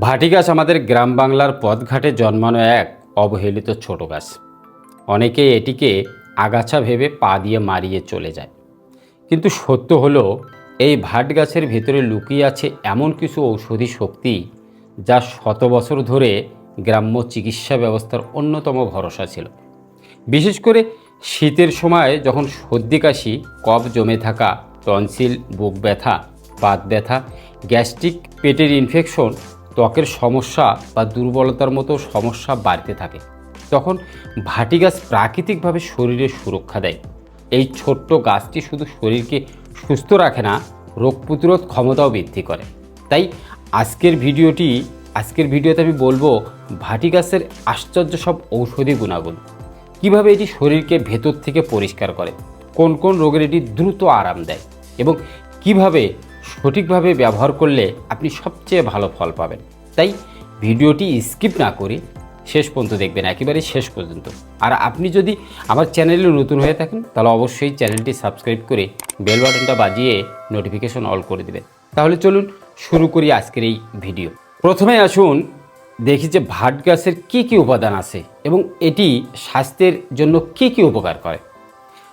ভাটি গাছ আমাদের গ্রাম বাংলার পথঘাটে জন্মানো এক অবহেলিত ছোট গাছ। অনেকে এটিকে আগাছা ভেবে পা দিয়ে মারিয়ে চলে যায়। কিন্তু সত্য হলো, এই ভাট গাছের ভেতরে লুকিয়ে আছে এমন কিছু ঔষধি শক্তি যা শত বছর ধরে গ্রাম্য চিকিৎসা ব্যবস্থার অন্যতম ভরসা ছিল। বিশেষ করে শীতের সময় যখন সর্দি কাশি, কফ জমে থাকা, টনসিল, বুক ব্যথা, বাত ব্যথা, গ্যাস্ট্রিক পেটের ইনফেকশন ত্বকের সমস্যা বা দুর্বলতার মতো সমস্যা বাড়তে থাকে। তখন ভাটি গাছ প্রাকৃতিকভাবে শরীরের সুরক্ষা দেয়। এই ছোট্ট গাছটি শুধু শরীরকে সুস্থ রাখে না, রোগ প্রতিরোধ ক্ষমতাও বৃদ্ধি করে। তাই আজকের ভিডিওটি, আজকের ভিডিওতে আমি বলব ভাটি গাছের আশ্চর্য সব ঔষধি গুণাগুণ। কীভাবে এটি শরীরকে ভেতর থেকে পরিষ্কার করে? কোন কোন রোগের এটি দ্রুত আরাম দেয়? এবং কীভাবে সঠিকভাবে ব্যবহার করলে আপনি সবচেয়ে ভালো ফল পাবেন। তাই ভিডিওটি স্কিপ না করে শেষ পর্যন্ত দেখবেন, একেবারে শেষ পর্যন্ত। আর আপনি যদি আমার চ্যানেলে নতুন হয়ে থাকেন, তাহলে অবশ্যই চ্যানেলটি সাবস্ক্রাইব করে বেল বাটনটা বাজিয়ে নোটিফিকেশন অল করে দেবেন। তাহলে চলুন শুরু করি আজকের এই ভিডিও। প্রথমে আসুন, দেখি যে ভাট গাছের কী কী উপাদান আছে এবং এটি স্বাস্থ্যের জন্য কী কী উপকার করে।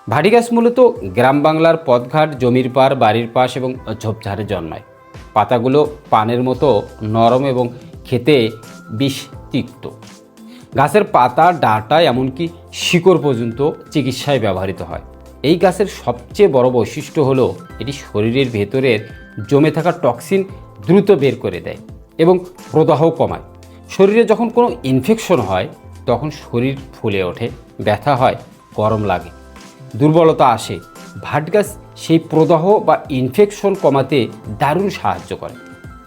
ভাটি গাছ মূলত গ্রাম বাংলার পথঘাট, জমির পার বাড়ির পাশ এবং ঝোপঝাড়ে জন্মায়। পাতাগুলো পানের মতো নরম এবং খেতে বিষ তিক্ত গাছের পাতা, ডাঁটা এমনকি শিকড় পর্যন্ত চিকিৎসায় ব্যবহৃত হয়। এই গাছের সবচেয়ে বড় বৈশিষ্ট্য হলো, এটি শরীরের ভেতরের জমে থাকা টক্সিন দ্রুত বের করে দেয় এবং প্রদাহ কমায়। শরীরে যখন কোনো ইনফেকশন হয়, তখন শরীর ফুলে ওঠে, ব্যথা হয়, গরম লাগে। দুর্বলতা আসে। ভাট গাছ সেই প্রদাহ বা ইনফেকশন কমাতে দারুণ সাহায্য করে।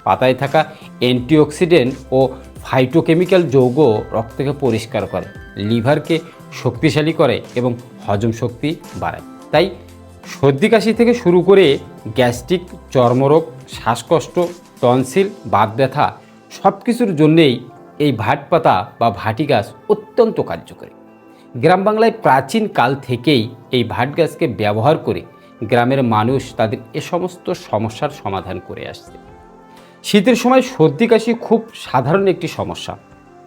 পাতায় থাকা অ্যান্টিঅক্সিডেন্ট ও ফাইটোকেমিক্যাল যৌগ রক্তকে পরিষ্কার করে, লিভারকে শক্তিশালী করে এবং হজম শক্তি বাড়ায়। তাই সর্দি কাশি থেকে শুরু করে গ্যাস্ট্রিক, চর্মরোগ, শ্বাসকষ্ট, টনসিল, বাত ব্যথা সব কিছুর জন্যেই এই ভাট পাতা বা ভাটি গাছ অত্যন্ত কার্যকরী। গ্রাম বাংলায় প্রাচীন কাল থেকেই এই ভাট গাছকে ব্যবহার করে গ্রামের মানুষ তাদের এ সমস্ত সমস্যার সমাধান করে আসছে। শীতের সময় সর্দি কাশি খুব সাধারণ একটি সমস্যা।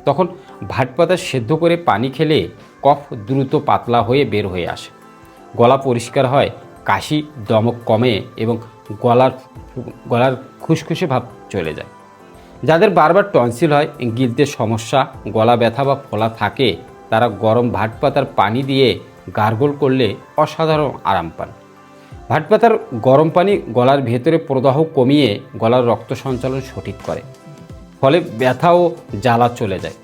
তখন ভাট পাতা সেদ্ধ করে পানি খেলে কফ দ্রুত পাতলা হয়ে বের হয়ে আসে। গলা পরিষ্কার হয়, কাশি, দমক কমে এবং গলার গলার খুসখুসে ভাব চলে যায়। যাদের বারবার টনসিল হয়, গিলতে সমস্যা, গলা ব্যথা বা ফোলা থাকে তারা গরম ভাট পাতার পানি দিয়ে গার্গল করলে অসাধারণ আরাম পান। ভাট পাতার গরম পানি গলার ভেতরে প্রদাহ কমিয়ে গলার রক্ত সঞ্চালন সঠিক করে, ফলে ব্যথা ও জ্বালা চলে যায়।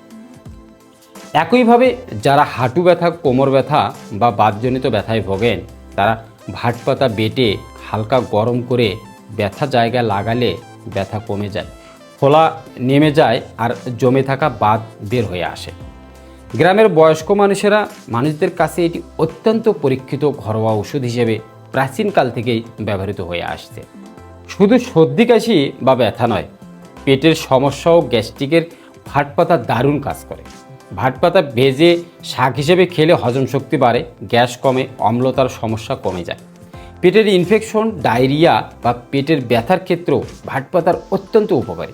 একইভাবে যারা হাঁটু ব্যথা, কোমর ব্যথা বা বাতজনিত ব্যথায় ভোগেন, তারা ভাট পাতা বেটে হালকা গরম করে ব্যথা জায়গায় লাগালে ব্যথা কমে যায়, ফোলা নেমে যায় আর জমে থাকা বাত বের হয়ে আসে। গ্রামের বয়স্ক মানুষেরা মানুষদের কাছে এটি অত্যন্ত পরীক্ষিত ঘরোয়া ওষুধ হিসেবে প্রাচীনকাল থেকেই ব্যবহৃত হয়ে আসছে। শুধু সর্দি, কাশি বা ব্যথা নয়, পেটের সমস্যা ও গ্যাস্ট্রিকের ভাট পাতা দারুণ কাজ করে। ভাট পাতা ভেজে শাক হিসেবে খেলে হজম শক্তি বাড়ে, গ্যাস কমে, অম্লতার সমস্যা কমে যায়। পেটের ইনফেকশন, ডায়রিয়া বা পেটের ব্যথার ক্ষেত্রেও ভাট পাতার অত্যন্ত উপকারী।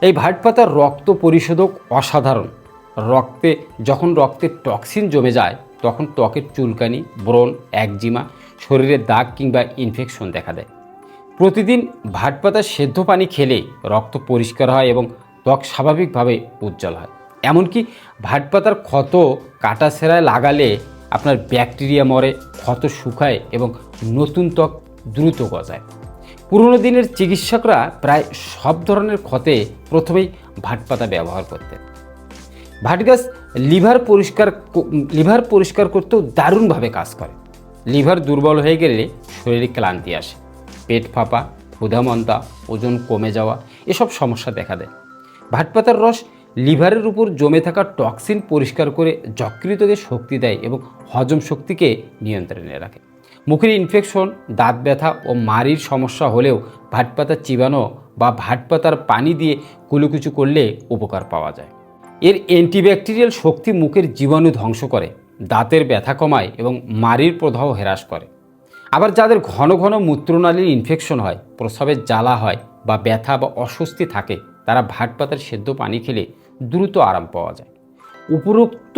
এই ভাট পাতার রক্ত পরিশোধক অসাধারণ। রক্তে, যখন রক্তে টক্সিন জমে যায়, তখন ত্বকের চুলকানি, ব্রণ, একজিমা শরীরের দাগ কিংবা ইনফেকশন দেখা দেয়। প্রতিদিন ভাট পাতার সেদ্ধ পানি খেলে রক্ত পরিষ্কার হয় এবং ত্বক স্বাভাবিকভাবে উজ্জ্বল হয়। এমনকি ভাট পাতার ক্ষত কাটা সেরায় লাগালে আপনার ব্যাকটেরিয়া মরে, ক্ষত শুকায় এবং নতুন ত্বক দ্রুত গজায়। পুরনো দিনের চিকিৎসকরা প্রায় সব ধরনের ক্ষতে প্রথমেই ভাট পাতা ব্যবহার করতেন। ভাট গাছ লিভার পরিষ্কার লিভার পরিষ্কার করতেও দারুণভাবে কাজ করে। লিভার দুর্বল হয়ে গেলে শরীরে ক্লান্তি আসে। পেট ফাঁপা ক্ষুধামন্দা ওজন কমে যাওয়া, এসব সমস্যা দেখা দেয়। ভাট পাতার রস লিভারের উপর জমে থাকা টক্সিন পরিষ্কার করে যকৃতকে শক্তি দেয় এবং হজম শক্তিকে নিয়ন্ত্রণে রাখে। মুখের ইনফেকশন দাঁত ব্যথা ও মারির সমস্যা হলেও ভাট পাতা চিবানো বা ভাট পাতার পানি দিয়ে কুলুকুচু করলে উপকার পাওয়া যায়। এর অ্যান্টিব্যাকটেরিয়াল শক্তি মুখের জীবাণু ধ্বংস করে, দাঁতের ব্যথা কমায় এবং মারির প্রদাহ হ্রাস করে। আবার যাদের ঘন ঘন মূত্রনালীর ইনফেকশন হয় প্রস্রাবের জ্বালা হয় বা ব্যথা বা অস্বস্তি থাকে, তারা ভাট পাতার সেদ্ধ পানি খেলে দ্রুত আরাম পাওয়া যায়। উপরোক্ত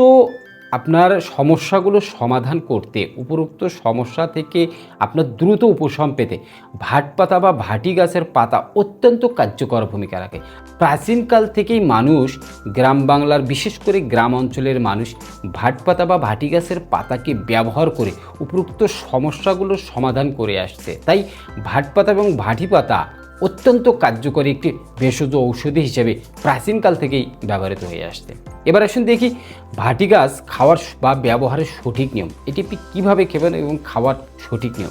আপনার সমস্যাগুলো সমাধান করতে, উপরোক্ত সমস্যা থেকে আপনার দ্রুত উপশম পেতে ভাট পাতা বা ভাটি গাছের পাতা অত্যন্ত কার্যকর ভূমিকা রাখে। প্রাচীনকাল থেকেই মানুষ গ্রাম বাংলার, বিশেষ করে গ্রাম অঞ্চলের মানুষ ভাট পাতা বা ভাটি গাছের পাতাকে ব্যবহার করে উপরোক্ত সমস্যাগুলোর সমাধান করে আসছে। তাই ভাট পাতা এবং ভাটি পাতা অত্যন্ত কার্যকরী একটি ভেষজ ঔষধি হিসেবে প্রাচীনকাল থেকেই ব্যবহৃত হয়ে আসছে। এবার আসুন দেখি ভাটি গাছ খাওয়ার বা ব্যবহারের সঠিক নিয়ম। এটি আপনি কীভাবে খেবেন এবং খাওয়ার সঠিক নিয়ম?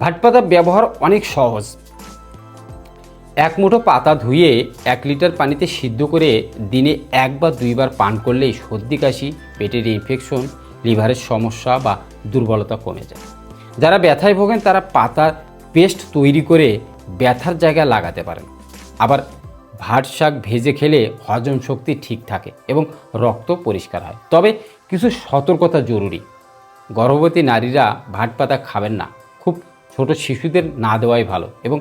ভাট পাতা ব্যবহার অনেক সহজ। এক মুঠো পাতা ধুয়ে এক লিটার পানিতে সিদ্ধ করে দিনে এক বা দুইবার পান করলেই সর্দি, কাশি, পেটের ইনফেকশন লিভারের সমস্যা বা দুর্বলতা কমে যায়। যারা ব্যথায় ভোগেন তারা পাতার পেস্ট তৈরি করে ব্যথার জায়গায় লাগাতে পারেন। আবার ভাট শাক ভেজে খেলে হজম শক্তি ঠিক থাকে এবং রক্ত পরিষ্কার হয়। তবে কিছু সতর্কতা জরুরি। গর্ভবতী নারীরা ভাট পাতা খাবেন না। খুব ছোট শিশুদের না দেওয়াই ভালো এবং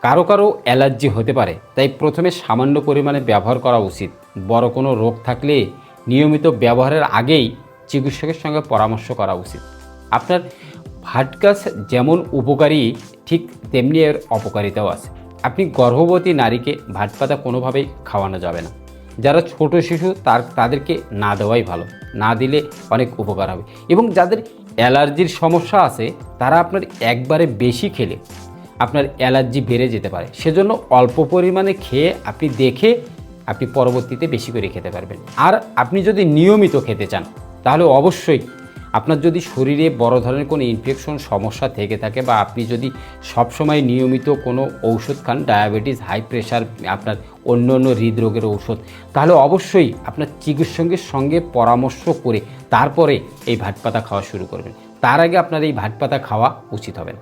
কারও কারও অ্যালার্জি হতে পারে। তাই প্রথমে সামান্য পরিমাণে ব্যবহার করা উচিত। বড় কোনো রোগ থাকলে নিয়মিত ব্যবহারের আগেই চিকিৎসকের সঙ্গে পরামর্শ করা উচিত। আপনার ভাট গাছ যেমন উপকারী, ঠিক তেমনি এর অপকারিতাও আছে। আপনি গর্ভবতী নারীকে ভাট পাতা কোনোভাবেই খাওয়ানো যাবে না। যারা ছোট শিশু, তার, তাদেরকে না দেওয়াই ভালো। না দিলে অনেক উপকার হবে। এবং যাদের অ্যালার্জির সমস্যা আছে, তারা আপনার একবারে বেশি খেলে। আপনার অ্যালার্জি বেড়ে যেতে পারে। সেজন্য অল্প পরিমাণে খেয়ে আপনি দেখে আপনি পরবর্তীতে বেশি করে খেতে পারবেন। আর আপনি যদি নিয়মিত খেতে চান, তাহলে অবশ্যই আপনার যদি শরীরে বড় ধরনের কোনো ইনফেকশন সমস্যা থেকে থাকে বা আপনি যদি সবসময় নিয়মিত কোনো ঔষধ খান ডায়াবেটিস হাই প্রেশার আপনার অন্য অন্য হৃদরোগের ঔষধ, তাহলে অবশ্যই আপনার চিকিৎসকের সঙ্গে পরামর্শ করে তারপরে এই ভাট পাতা খাওয়া শুরু করবেন। তার আগে আপনার এই ভাট পাতা খাওয়া উচিত হবে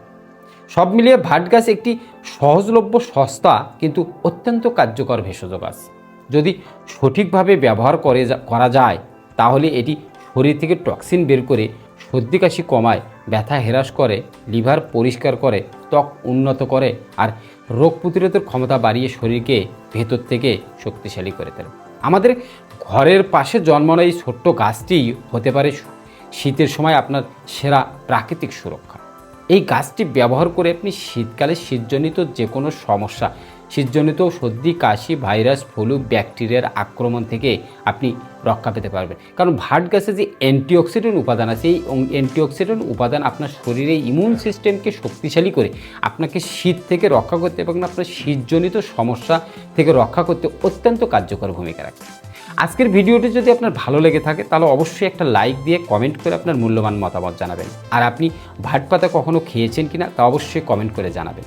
সব মিলিয়ে ভাট গাছ একটি সহজলভ্য সস্তা কিন্তু অত্যন্ত কার্যকর ভেষজ গাছ। যদি সঠিকভাবে ব্যবহার করে করা যায়, তাহলে এটি শরীর থেকে টক্সিন বের করে সর্দি কাশি কমায়, ব্যথা হ্রাস করে, লিভার পরিষ্কার করে, ত্বক উন্নত করে আর রোগ প্রতিরোধের ক্ষমতা বাড়িয়ে শরীরকে ভেতর থেকে শক্তিশালী করে তোলে। আমাদের ঘরের পাশে জন্মানো এই ছোট্ট গাছটি হতে পারে শীতের সময় আপনার সেরা প্রাকৃতিক সুরক্ষা। এই গাছটি ব্যবহার করে আপনি শীতকালে শীতজনিত যে কোনো সমস্যা শীতজনিত সর্দি, কাশি, ভাইরাস, ফলু, ব্যাকটেরিয়ার আক্রমণ থেকে আপনি রক্ষা পেতে পারবেন। কারণ ভাট গাছে যে অ্যান্টিঅক্সিডেন্ট উপাদান আছে, এই অ্যান্টিঅক্সিডেন্ট উপাদান আপনার শরীরে ইমিউন সিস্টেমকে শক্তিশালী করে আপনাকে শীত থেকে রক্ষা করতে এবং আপনার শীতজনিত সমস্যা থেকে রক্ষা করতে অত্যন্ত কার্যকর ভূমিকা রাখে। আজকের ভিডিওটি যদি আপনার ভালো লেগে থাকে, তাহলে অবশ্যই একটা লাইক দিয়ে কমেন্ট করে আপনার মূল্যবান মতামত জানাবেন। আর আপনি ভাট পাতা কখনো খেয়েছেন কিনা, তা অবশ্যই কমেন্ট করে জানাবেন।